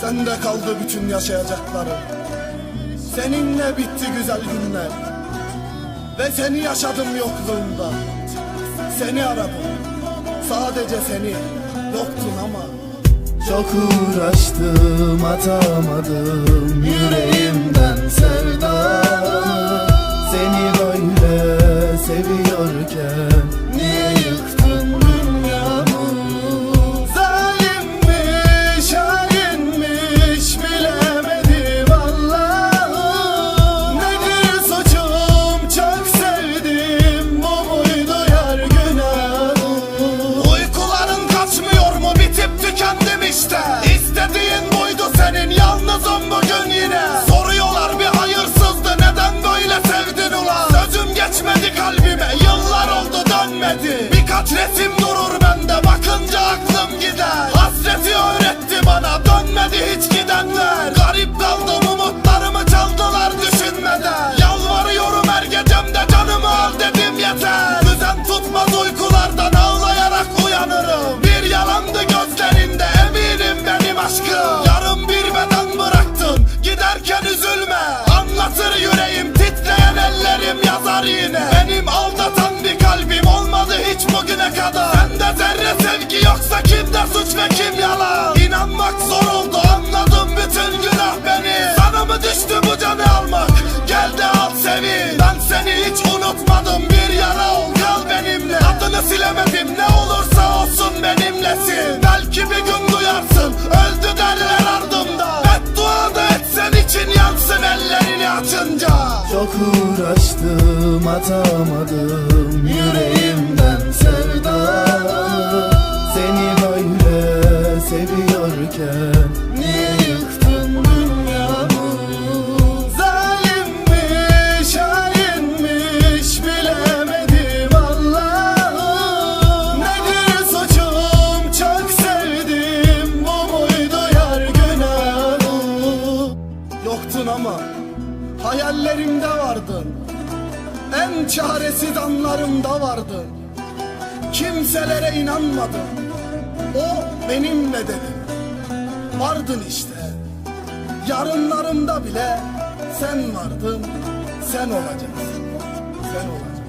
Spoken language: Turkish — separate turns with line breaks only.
Sende kaldı bütün yaşayacaklarım. Seninle bitti güzel günler. Ve seni yaşadım yokluğunda. Seni aradım. Sadece seni Yoktun ama.
Çok uğraştım atamadım yüreğimden seviyorken niye
animals that dim your time. Silemedim ne olursa olsun benimlesin. Belki bir gün duyarsın öldü derler ardımda. Beddua da etsen için yansın ellerini açınca.
Çok uğraştım atamadım yüreğimden sevda
Yoktun ama hayallerimde vardın. En çaresiz anlarımda vardın. Kimselere inanmadım O benimle dedim Vardın işte. Yarınlarımda bile sen vardın, sen olacaksın. Sen olacaksın.